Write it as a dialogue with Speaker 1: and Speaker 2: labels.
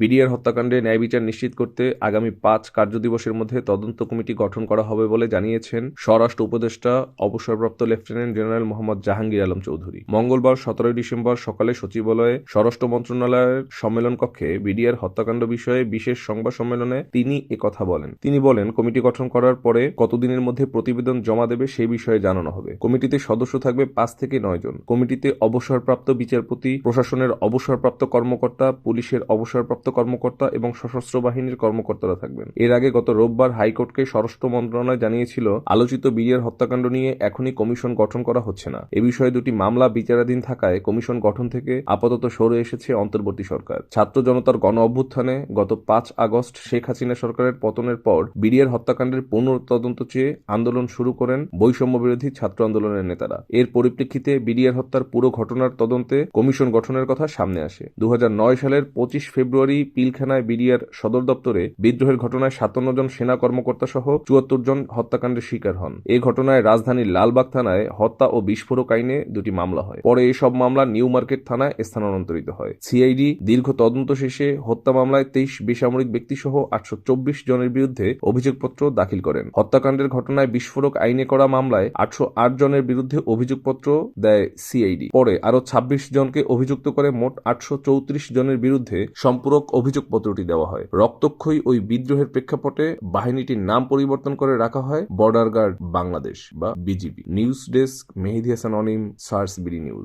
Speaker 1: BDR হত্যাকাণ্ডে ন্যায় বিচার নিশ্চিত করতে আগামী পাঁচ কার্যদিবসের মধ্যে তদন্ত কমিটি গঠন করা হবে বলে জানিয়েছেন স্বরাষ্ট্র উপদেষ্টা, অবসরপ্রাপ্ত লেফটেন্যান্ট জেনারেল মোহাম্মদ জাহাঙ্গীর আলম চৌধুরী। মঙ্গলবার সতেরোই ডিসেম্বর সকালে সচিবালয়ে স্বরাষ্ট্র মন্ত্রণালয়ের সম্মেলন কক্ষে বিডিআর হত্যাকাণ্ড বিষয়ে বিশেষ সংবাদ সম্মেলনে তিনি একথা বলেন। তিনি বলেন, কমিটি গঠন করার পরে কতদিনের মধ্যে প্রতিবেদন জমা দেবে সে বিষয়ে জানানো হবে। কমিটিতে সদস্য থাকবে পাঁচ থেকে নয় জন। কমিটিতে অবসরপ্রাপ্ত বিচারপতি, প্রশাসনের অবসরপ্রাপ্ত কর্মকর্তা, পুলিশের অবসরপ্রাপ্ত কর্মকর্তা এবং সশস্ত্র বাহিনীর কর্মকর্তারা থাকবেন। এর আগে গত রোববার হাইকোর্টকে স্বরাষ্ট্র মন্ত্রণালয় জানিয়েছিল, আলোচিত বিডিআর হত্যাকাণ্ড নিয়ে এখনই কমিশন গঠন করা হচ্ছে না। এ বিষয়ে দুটি মামলা বিচারাধীন থাকায় কমিশন গঠন থেকে আপাতত সরে এসেছে অন্তর্বর্তী সরকার। ছাত্র জনতার গণ অভ্যুত্থানে গত পাঁচ আগস্ট শেখ হাসিনা সরকারের পতনের পর বিডিআর হত্যাকাণ্ডের পুনঃতদন্ত চেয়ে আন্দোলন শুরু করেন বৈষম্য বিরোধী ছাত্র আন্দোলনের নেতারা। এর পরিপ্রেক্ষিতে বিডিআর হত্যার পুরো ঘটনার তদন্তে কমিশন গঠনের কথা সামনে আসে। দু হাজার নয় সালের পঁচিশ ফেব্রুয়ারি পিলখানায় বিডিআর সদর দপ্তরে বিদ্রোহের ঘটনায় সাতান্ন জন সেনা কর্মকর্তা সহ চুয়াত্তর জন হত্যাকাণ্ডের শিকার হন। এই ঘটনায় রাজধানীর লালবাগ থানায় হত্যা ও বিস্ফোরক আইনে দুটি মামলা হয়। পরে এসব মামলা নিউ মার্কেট থানায় স্থানান্তরিত হয়। সিআইডি দীর্ঘ তদন্ত শেষে হত্যা মামলায় তেইশ বেসামরিক ব্যক্তি সহ আটশো চব্বিশ জনের বিরুদ্ধে অভিযোগপত্র দাখিল করেন। হত্যাকাণ্ডের ঘটনায় বিস্ফোরক আইনে করা মামলায় আটশো আট জনের বিরুদ্ধে অভিযোগপত্র দেয় সিআইডি। পরে আরও ছাব্বিশ জনকে অভিযুক্ত করে মোট আটশো চৌত্রিশ জনের বিরুদ্ধে সম্পূরক অভিযোগপত্রটি দেওয়া হয়। রক্তক্ষয়ী ওই বিদ্রোহের প্রেক্ষাপটে বাহিনীটির নাম পরিবর্তন করে রাখা হয় বর্ডার গার্ড বাংলাদেশ বা BGB. News desk, Mehedi Hasan Anim, SARS BD news.